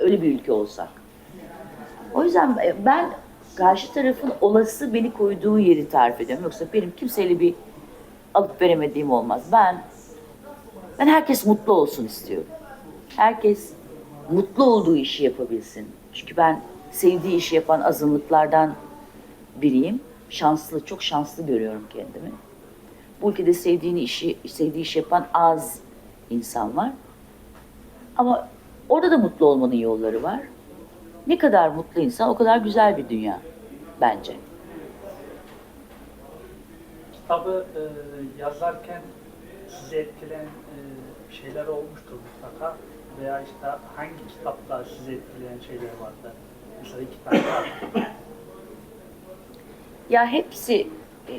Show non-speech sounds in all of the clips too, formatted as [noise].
Öyle bir ülke olsak. O yüzden ben karşı tarafın olası beni koyduğu yeri tarif ediyorum. Yoksa benim kimseyle bir alıp veremediğim olmaz. Ben ben herkes mutlu olsun istiyorum. Herkes mutlu olduğu işi yapabilsin. Çünkü ben sevdiği işi yapan azınlıklardan biriyim. Şanslı, çok şanslı görüyorum kendimi. Bu ülkede sevdiğini işi, sevdiği işi yapan az insan var. Ama orada da mutlu olmanın yolları var. Ne kadar mutlu insan o kadar güzel bir dünya bence. Kitabı e, yazarken sizi etkileyen e, şeyler olmuştur mutlaka veya işte hangi kitapta sizi etkileyen şeyler vardı? Mesela iki tane var. [clears throat] Ya hepsi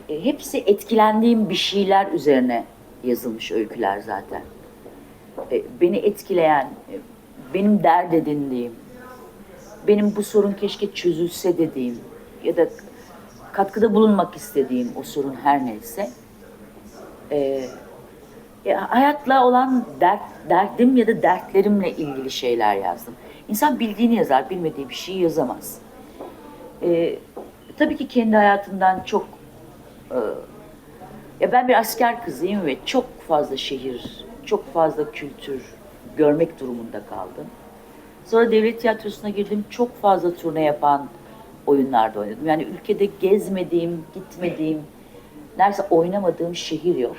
e, hepsi etkilendiğim bir şeyler üzerine yazılmış öyküler zaten. E, Beni etkileyen, e, benim dert edindiğim, benim bu sorun keşke çözülse dediğim ya da katkıda bulunmak istediğim o sorun her neyse. e, ya hayatla olan dert, derdim ya da dertlerimle ilgili şeyler yazdım. İnsan bildiğini yazar, bilmediği bir şeyi yazamaz. E, tabii ki kendi hayatımdan çok e, ya ben bir asker kızıyım ve çok fazla şehir, çok fazla kültür görmek durumunda kaldım. Sonra devlet tiyatrosuna girdim. Çok fazla turne yapan oyunlarda oynadım. Yani ülkede gezmediğim, gitmediğim, neredeyse oynamadığım şehir yok.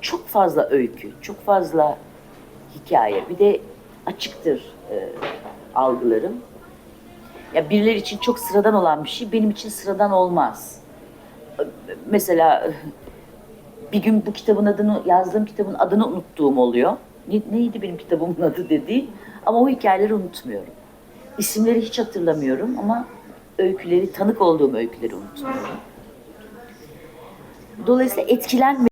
Çok fazla öykü, çok fazla hikaye. Bir de açıktır e, algılarım. Ya birileri için çok sıradan olan bir şey benim için sıradan olmaz. Mesela bir gün bu kitabın adını, yazdığım kitabın adını unuttuğum oluyor. Ne, neydi benim kitabımın adı dediği. Ama o hikayeleri unutmuyorum. İsimleri hiç hatırlamıyorum ama öyküleri, tanık olduğum öyküleri unutmuyorum. Dolayısıyla etkilenme